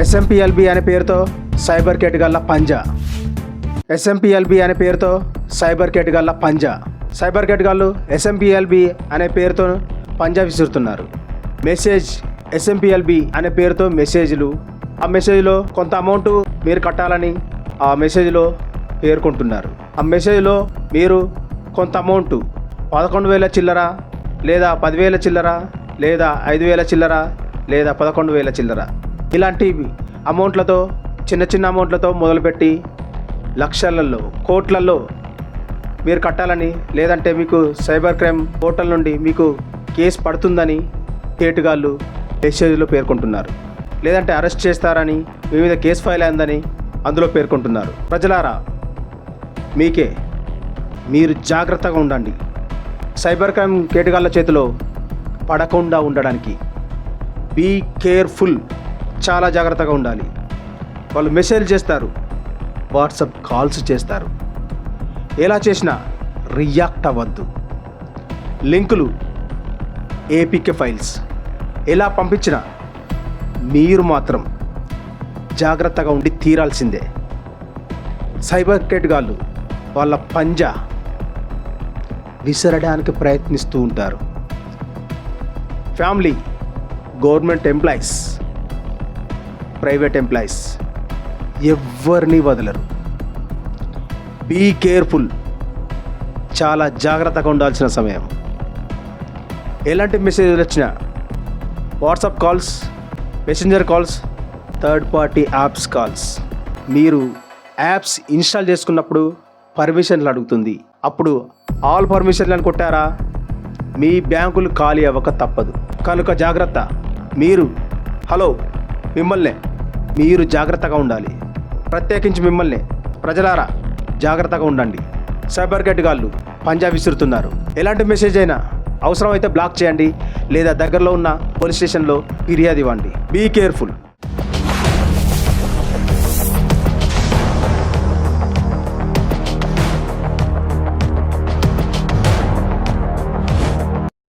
ఎస్ఎంపిఎల్బి అనే పేరుతో cyber Kate గల్ల పంజా. ఎస్ఎంపిఎల్బి అనే పేరుతో సైబర్ కేట్ గల్ల పంజా. సైబర్ కేట్ గాళ్ళు ఎస్ఎంపిఎల్బి అనే పేరుతో పంజా విసురుతున్నారు. మెసేజ్ ఎస్ఎంపిఎల్బి అనే పేరుతో మెసేజ్లు. ఆ మెసేజ్లో కొంత అమౌంట్ మీరు కట్టాలని ఆ మెసేజ్లో పేర్కొంటున్నారు. ఆ మెసేజ్లో మీరు కొంత అమౌంట్ పదకొండు వేల చిల్లర లేదా పదివేల చిల్లర లేదా ఐదు వేల చిల్లర లేదా పదకొండు వేల చిల్లర ఇలాంటి అమౌంట్లతో చిన్న చిన్న అమౌంట్లతో మొదలుపెట్టి లక్షలలో కోట్లలో మీరు కట్టాలని లేదంటే మీకు సైబర్ క్రైమ్ పోర్టల్ నుండి మీకు కేసు పడుతుందని కేటుగాళ్ళు మెసేజ్లో పేర్కొంటున్నారు. లేదంటే అరెస్ట్ చేస్తారని మీ మీద కేసు ఫైల్ అయిందని అందులో పేర్కొంటున్నారు. ప్రజలారా మీకే మీరు జాగ్రత్తగా ఉండండి. సైబర్ క్రైమ్ కేటుగాళ్ళ చేతిలో పడకుండా ఉండడానికి. Be careful. చాలా జాగ్రత్తగా ఉండాలి. వాళ్ళు మెసేజ్ చేస్తారు. వాట్సాప్ కాల్స్ చేస్తారు. ఎలా చేసినా రియాక్ట్ అవ్వద్దు. లింకులు ఏపీకే ఫైల్స్ ఎలా పంపించినా మీరు మాత్రం జాగ్రత్తగా ఉండి తీరాల్సిందే. సైబర్ కేట్గాళ్ళు వాళ్ళ పంజా విసరడానికి ప్రయత్నిస్తూ ఉంటారు. Family government employees private employees ఎవరిని వదలరు. Be careful. చాలా జాగ్రత్తగా ఉండాల్సిన సమయం. ఎలాంటి మెసేజ్లు వచ్చినా WhatsApp calls messenger calls third party apps calls. మీరు యాప్స్ ఇన్స్టాల్ చేసుకున్నప్పుడు పర్మిషన్లు అడుగుతుంది. అప్పుడు ఆల్ పర్మిషన్లు అని కొట్టారా? మీ బ్యాంకులు ఖాళీ అవ్వక తప్పదు. కనుక జాగ్రత్త. మీరు హలో మిమ్మల్నే మీరు జాగ్రత్తగా ఉండాలి. ప్రత్యేకించి మిమ్మల్ని ప్రజలారా జాగ్రత్తగా ఉండండి. సైబర్ గట్ గాళ్ళు పంజా విసురుతున్నారు. ఎలాంటి మెసేజ్ అయినా అవసరమైతే బ్లాక్ చేయండి. లేదా దగ్గరలో ఉన్న పోలీస్ స్టేషన్లో ఫిర్యాదు ఇవ్వండి. Be careful.